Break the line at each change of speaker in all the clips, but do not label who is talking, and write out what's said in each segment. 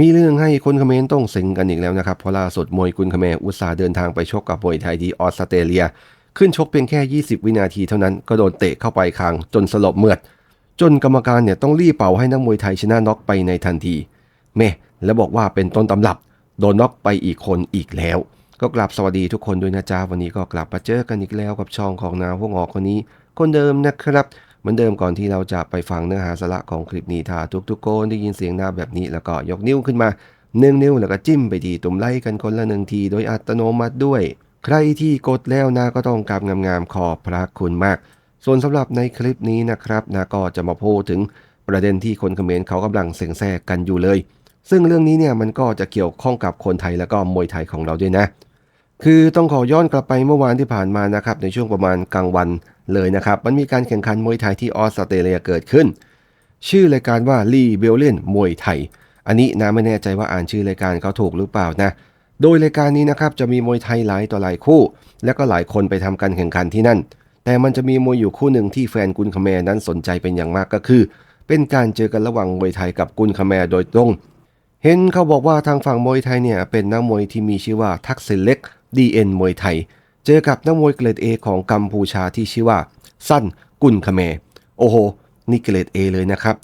มีเรื่องให้คนเขมรต้องเซ็งกันอีกแล้วนะครับเพราะล่าสุดมวยกุนเขมรอุตสาห์เดินทางไปชกกับมวยไทยที่ออสเตรเลีย ขึ้นชกเพียงแค่ 20 วินาทีเท่านั้นก็โดนเตะเข้าไปคางจนสลบเมือด จนกรรมการเนี่ยต้องรีบเป่าให้นักมวยไทยชนะน็อกไปในทันทีแม่แล้วบอกว่าเป็นต้นตำรับโดนน็อกไปอีกคนอีกแล้ว ก็กลับสวัสดีทุกคนด้วยนะจ๊ะวันนี้ก็กลับมาเจอกันอีกแล้วกับช่องของนาวพวกงอกคนนี้ คนเดิมนะครับ มือนเดิมก่อนที่เราจะไปฟังเนื้อหาสาระของคลิปนี้ถ้าทุกๆคนได้ยินเสียงหน้าแบบนี้ แล้วก็ยกนิ้วขึ้นมาหนึ่งนิ้วแล้วก็จิ้มไปทีตุ่มไล่กันคนละหนึ่งที โดยอัตโนมัติด้วย ใครที่กดแล้วนะก็ต้องกราบงามๆขอบพระคุณมาก ส่วนสำหรับในคลิปนี้นะครับนะก็จะมาพูดถึงประเด็นที่คนเขมรเขากำลังเสียงแทรกกันอยู่เลย ซึ่งเรื่องนี้เนี่ยมันก็จะเกี่ยวข้องกับคนไทยแล้วก็มวยไทยของเราด้วยนะ คือต้องขอย้อนกลับไปเมื่อวานที่ผ่านมานะครับในช่วงประมาณกลางวันเลยนะครับ มันมีการแข่งขันมวยไทยที่ออสเตรเลียเกิดขึ้น ชื่อรายการว่าลีเบลเลนมวยไทย อันนี้นะไม่แน่ใจว่าอ่านชื่อรายการเขาถูกหรือเปล่านะ โดยรายการนี้นะครับจะมีมวยไทยหลายต่อหลายคู่ แล้วก็หลายคนไปทำการแข่งขันที่นั่น แต่มันจะมีมวยอยู่คู่หนึ่งที่แฟนกุนคแมรนั้นสนใจเป็นอย่างมากก็คือ เป็นการเจอกันระหว่างมวยไทยกับกุนคแมรโดยตรง เห็นเขาบอกว่าทางฝั่งมวยไทยเนี่ยเป็นนักมวยที่มีชื่อว่าทักษิณเล็ก DN มวยไทย เจอกับนักมวยเกรด A ของกัมพูชาที่ชื่อว่า สั้นกุนคาแมโอ้โห นี่เกรด A เลยนะครับ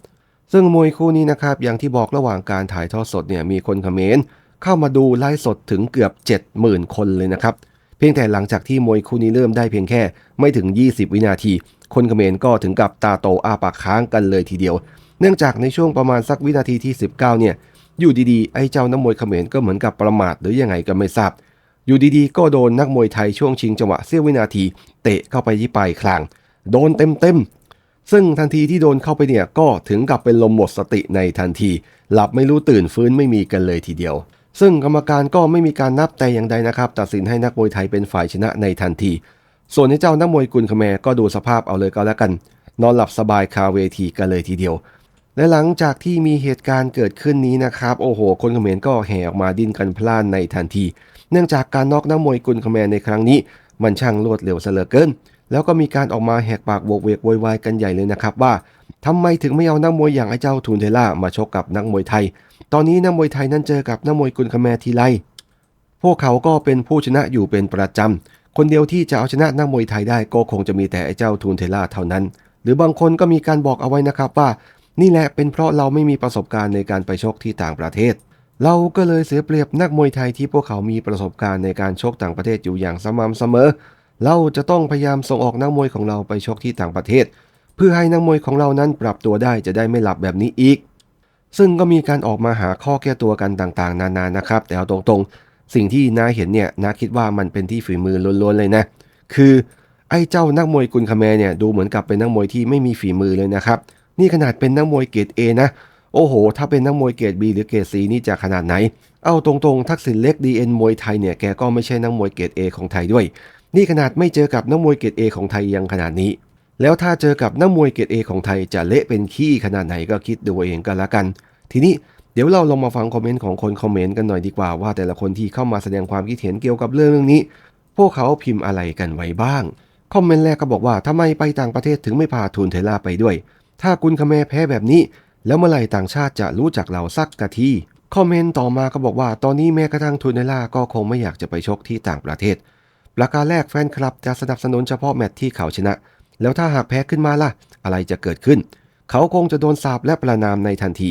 ซึ่งมวยคู่นี้นะครับ อย่างที่บอกระหว่างการถ่ายทอดสดเนี่ยมีคนเขมรเข้ามาดูไลฟ์สดถึงเกือบ 70,000 คนเลยนะครับ เพียงแต่หลังจากที่มวยคู่นี้เริ่มได้เพียงแค่ไม่ถึง 20 วินาที คนเขมรก็ถึงกับตาโตอาปากค้างกันเลยทีเดียว เนื่องจากในช่วงประมาณสักวินาทีที่ 19 เนี่ยอยู่ดีๆ ไอ้เจ้านักมวยเขมรก็เหมือนกับประมาทหรือยังไงก็ไม่ทราบ อยู่ดีๆ ก็โดนนักมวยไทยช่วงชิงจังหวะเสี้ยววินาที เตะเข้าไปที่ปลายคลาง โดนเต็มๆ ซึ่งทันทีที่โดนเข้าไปเนี่ยก็ถึงกับเป็นลมหมดสติในทันที หลับไม่รู้ตื่นฟื้นไม่มีกันเลยทีเดียว ซึ่งกรรมการก็ไม่มีการนับแต่อย่างใดนะครับ ตัดสินให้นักมวยไทยเป็นฝ่ายชนะในทันที ส่วนในเจ้านักมวยกุนคแมก็ดูสภาพเอาเลยก็แล้วกัน นอนหลับสบายคาเวทีกันเลยทีเดียวและหลังจากที่มีเหตุการณ์เกิดขึ้นนี้นะครับ โอ้โห คนเขมรก็แห่ออกมาดิ้นกันพล่านในทันที เนื่องจากการน็อกนักมวยกุนคาแมร์ในครั้งนี้ มันช่างรวดเร็วเสลือเกิน แล้วก็มีการออกมาแหกปากโวกเวกโวยวายกันใหญ่เลยนะครับว่าทำไมถึงไม่เอานักมวยอย่างไอ้เจ้าทูนเทล่ามาชกกับนักมวยไทย ตอนนี้นักมวยไทยนั้นเจอกับนักมวยกุนคาแมทีไรพวกเขาก็เป็นผู้ชนะอยู่เป็นประจำ คนเดียวที่จะเอาชนะนักมวยไทยได้ก็คงจะมีแต่ไอ้เจ้าทูนเทล่าเท่านั้น หรือบางคนก็มีการบอกเอาไว้นะครับว่า นี่แหละเป็นเพราะเราไม่มีประสบการณ์ในการไปชกที่ต่างประเทศ เราก็เลยเสียเปรียบนักมวยไทยที่พวกเขามีประสบการณ์ในการชกต่างประเทศอยู่อย่างสม่ำเสมอ เราจะต้องพยายามส่งออกนักมวยของเราไปชกที่ต่างประเทศ เพื่อให้นักมวยของเรานั้นปรับตัวได้จะได้ไม่หลับแบบนี้อีก ซึ่งก็มีการออกมาหาข้อแก้ตัวกันต่างๆ นานานะครับ แต่เอาตรงๆ สิ่งที่น้าเห็นเนี่ยน้าคิดว่ามันเป็นที่ฝีมือล้วนๆเลยนะ คือไอ้เจ้านักมวยกุนคาแมเนี่ยดูเหมือนกับเป็นนักมวยที่ไม่มีฝีมือเลยนะครับ นี่ขนาดเป็นนักมวยเกรด A นะ โอ้โห ถ้าเป็นนักมวยเกรด B หรือเกรด C นี่จะขนาดไหน เอาตรงๆ ทักษิณเล็ก DN มวยไทยเนี่ยแกก็ไม่ใช่นักมวยเกรด A ของไทยด้วย นี่ขนาดไม่เจอกับนักมวยเกรด A ของไทยยังขนาดนี้ แล้วถ้าเจอกับนักมวยเกรด A ของไทยจะเละเป็นขี้ขนาดไหนก็คิดดูเองกันละกัน ทีนี้เดี๋ยวเราลองมาฟังคอมเมนต์ของคนคอมเมนต์กันหน่อยดีกว่าว่าแต่ละคนที่เข้ามาแสดงความคิดเห็นเกี่ยวกับเรื่องเรื่องนี้ พวกเขาพิมพ์อะไรกันไว้บ้าง คอมเมนต์แรกก็บอกว่าทำไมไปต่างประเทศถึงไม่พาทูนเทล่าไปด้วย ถ้ากุนคาแมแพ้แบบนี้ แล้วเมื่อไหร่ต่างชาติจะรู้จักเราสักกะทีคอมเมนต์ต่อมาก็บอกว่าตอนนี้แม้กระทั่งทูนเทล่าก็คงไม่อยากจะไปชกที่ต่างประเทศ ประการแรกแฟนคลับจะสนับสนุนเฉพาะแมตช์ที่เขาชนะ แล้วถ้าหากแพ้ขึ้นมาล่ะ อะไรจะเกิดขึ้น เขาคงจะโดนสาปและประนามในทันที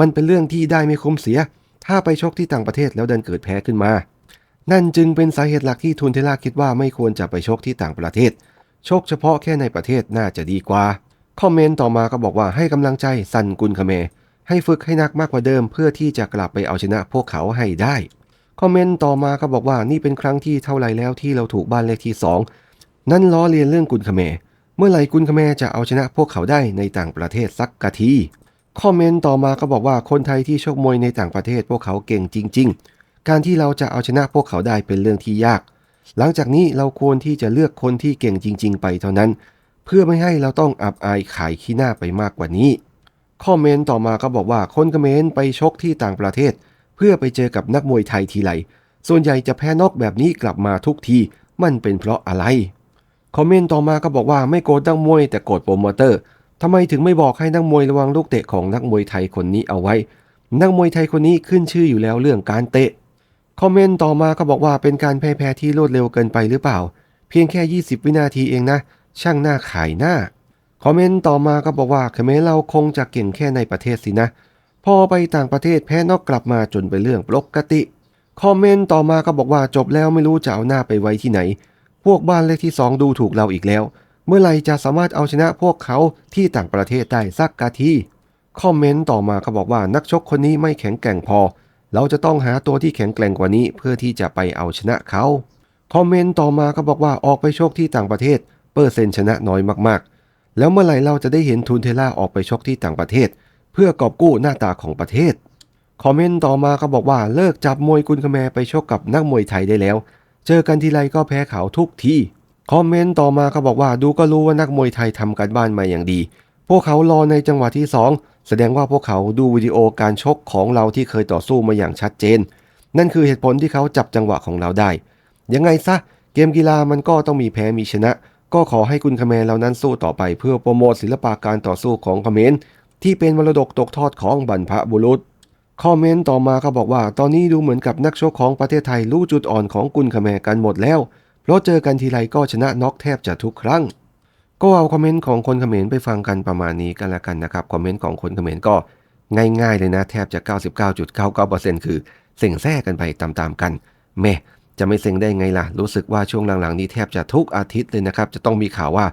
มันเป็นเรื่องที่ได้ไม่คุ้มเสีย ถ้าไปชกที่ต่างประเทศแล้วเดินเกิดแพ้ขึ้นมา นั่นจึงเป็นสาเหตุหลักที่ทุนเทล่าคิดว่าไม่ควรจะไปชกที่ต่างประเทศ ชกเฉพาะแค่ในประเทศน่าจะดีกว่า คอมเมนต์ต่อมาก็บอกว่าให้กำลังใจซันกุนคาเม ให้ฝึกให้นักมากกว่าเดิม เพื่อที่จะกลับไปเอาชนะพวกเขาให้ได้ คอมเมนต์ต่อมาก็บอกว่านี่เป็นครั้งที่เท่าไหร่แล้วที่เราถูกบ้านเลขที่ 2 นั่นล้อเลียนเรื่องกุนคาเม เมื่อไหร่กุนคาเมจะเอาชนะพวกเขาได้ในต่างประเทศสักกะทีคอมเมนต์ต่อมาก็บอกว่าคนไทยที่ชกมวยในต่างประเทศพวกเขาเก่งจริง ๆ การที่เราจะเอาชนะพวกเขาได้เป็นเรื่องที่ยาก หลังจากนี้เราควรที่จะเลือกคนที่เก่งจริง ๆ ไปเท่านั้น เพื่อไม่ให้เราต้องอับอายขายขี้หน้าไปมากกว่านี้ คอมเมนต์ต่อมาก็บอกว่าคนเขมรไปชกที่ต่างประเทศ เพื่อไปเจอกับนักมวยไทยทีไรส่วนใหญ่จะแพ้นอกแบบนี้กลับมาทุกทีมันเป็นเพราะอะไร คอมเมนต์ต่อมาก็บอกว่าไม่โกรธนักมวย แต่โกรธโปรโมเตอร์ทำไมถึงไม่บอกให้นักมวยระวังลูกเตะของนักมวยไทยคนนี้เอาไว้ นักมวยไทยคนนี้ขึ้นชื่ออยู่แล้วเรื่องการเตะ คอมเมนต์ต่อมาก็บอกว่าเป็นการแพ้แพ้ที่รวดเร็วเกินไปหรือเปล่า เพียงแค่ 20 วินาทีเองนะ ช่างหน้าขายหน้า คอมเมนต์ต่อมาก็บอกว่าเขมรเราคงจะเก่งแค่ในประเทศสินะ พอไปต่างประเทศแพ้นอกกลับมาจนเป็นเรื่องปกติ คอมเมนต์ต่อมาก็บอกว่าจบแล้วไม่รู้จะเอาหน้าไปไว้ที่ไหน พวกบ้านเลขที่สองดูถูกเราอีกแล้ว เมื่อไหร่จะสามารถเอาชนะพวกเขาที่ต่างประเทศได้สักกะทีคอมเมนต์ต่อมาก็บอกว่านักชกคนนี้ไม่แข็งแกร่งพอ เราจะต้องหาตัวที่แข็งแกร่งกว่านี้เพื่อที่จะไปเอาชนะเขา คอมเมนต์ต่อมาก็บอกว่าออกไปโชกที่ต่างประเทศ เปอร์เซ็นต์ชนะน้อยมากๆ แล้วเมื่อไหร่เราจะได้เห็นทุนเทล่าออกไปชกที่ต่างประเทศ เพื่อกอบกู้หน้าตาของประเทศ คอมเมนต์ต่อมาก็บอกว่าเลิกจับมวยกุนคแมไปชกกับนักมวยไทยได้แล้ว เจอกันทีไรก็แพ้เขาทุกทีคอมเมนต์ต่อมาก็บอกว่าดูก็รู้ว่านักมวยไทยทำการบ้านมาอย่างดี พวกเขารอในจังหวะที่ 2 แสดงว่าพวกเขาดูวิดีโอการชกของเราที่เคยต่อสู้มาอย่างชัดเจน นั่นคือเหตุผลที่เขาจับจังหวะของเราได้ ยังไงซะเกมกีฬามันก็ต้องมีแพ้มีชนะ ก็ขอให้คุณคเมรเรานั้นสู้ต่อไปเพื่อโปรโมทศิลปะการต่อสู้ของคเมรที่เป็นมรดกตกทอดของบรรพบุรุษคอมเมนต์ต่อมาก็บอกว่า ตอนนี้ดูเหมือนกับนักชกของประเทศไทยรู้จุดอ่อนของกุนคแมรกันหมดแล้ว เพราะเจอกันทีไรก็ชนะน็อกแทบจะทุกครั้ง ก็เอาคอมเมนต์ของคนคเขมรไปฟังกันประมาณนี้กันละกันนะครับ คอมเมนต์ของคนคเขมรก็ง่ายๆเลยนะ แทบจะ 99.99%คือเซ็งแซ่กันไปตามๆกัน แม่ จะไม่เซ็งได้ไงล่ะ รู้สึกว่าช่วงหลังๆนี้แทบจะทุกอาทิตย์เลยนะครับ จะต้องมีข่าวว่า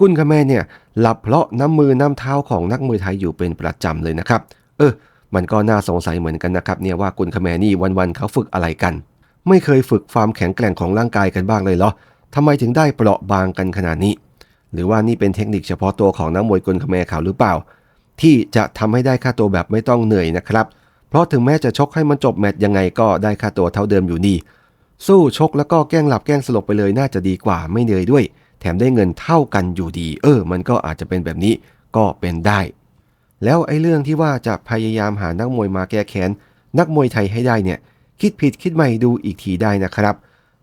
กุนคแมรเนี่ยหลับเพราะน้ำมือน้ำเท้าของนักมวยไทยอยู่เป็นประจำเลยนะครับ เออ มันก็น่าสงสัยเหมือนกันนะครับเนี่ยว่ากุนคแมรนี่วันๆเขาฝึกอะไรกัน ไม่เคยฝึกความแข็งแกร่งของร่างกายกันบ้างเลยเหรอทำไมถึงได้เปราะบางกันขนาดนี้ หรือว่านี่เป็นเทคนิคเฉพาะตัวของนักมวยกุนคแมรเขาหรือเปล่า ที่จะทำให้ได้ค่าตัวแบบไม่ต้องเหนื่อยนะครับ เพราะถึงแม้จะชกให้มันจบแมตช์ยังไงก็ได้ค่าตัวเท่าเดิมอยู่ดี สู้ชกแล้วก็แกล้งหลับแกล้งสลบไปเลยน่าจะดีกว่าไม่เหนื่อยด้วย แถมได้เงินเท่ากันอยู่ดี เออ มันก็อาจจะเป็นแบบนี้ก็เป็นได้ แล้วไอ้เรื่องที่ว่าจะพยายามหานักมวยมาแก้แค้นนักมวยไทยให้ได้เนี่ย คิดผิดคิดใหม่ดูอีกทีได้นะครับ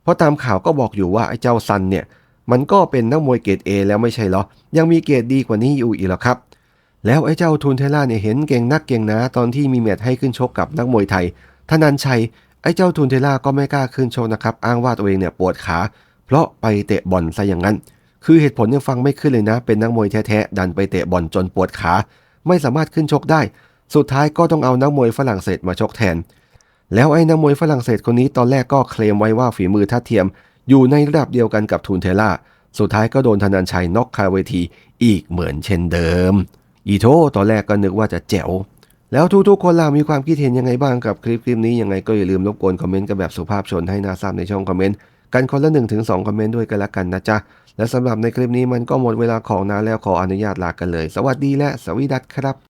เพราะตามข่าวก็บอกอยู่ว่าไอ้เจ้าซันเนี่ย มันก็เป็นนักมวยเกรด A แล้วไม่ใช่เหรอ ยังมีเกรดดีกว่านี้อยู่อีกเหรอครับ แล้วไอ้เจ้าทุนเทล่าเนี่ยเห็นเก่งนักเก่งนะตอนที่มีแมตช์ให้ขึ้นชกกับนักมวยไทยธนันชัย ไอ้เจ้าทุนเทล่าก็ไม่กล้าขึ้นโชกนะครับ อ้างว่าตัวเองเนี่ยปวดขา เพราะไปเตะบอลซะอย่างนั้น คือเหตุผลยังฟังไม่ขึ้นเลยนะ เป็นนักมวยแท้ๆดันไปเตะบอลจนปวดขา ไม่สามารถขึ้นชกได้ สุดท้ายก็ต้องเอานักมวยฝรั่งเศสมาชกแทน แล้วไอ้นักมวยฝรั่งเศสคนนี้ตอนแรกก็เคลมไว้ว่าฝีมือทัดเทียม อยู่ในระดับเดียวกันกับทุนเทล่า สุดท้ายก็โดนธนันชัยน็อกคาเวทีอีกเหมือนเช่นเดิม อีโทตอนแรกก็นึกว่าจะแจ๋ว แล้วทุกๆคนล่ะมีความคิดเห็นยังไงบ้างกับคลิปคลิปนี้ยังไงก็อย่าลืมรบกวนคอมเมนต์กันแบบสุภาพชนให้น่าทราบในช่องคอมเมนต์กันคนละ1นถึงสคอมเมนต์ด้วยกันละกันนะจ๊ะ และสำหรับในคลิปนี้มันก็หมดเวลาของนาแล้วขออนุญาตลากันเลย สวัสดีและสวีดัตครับ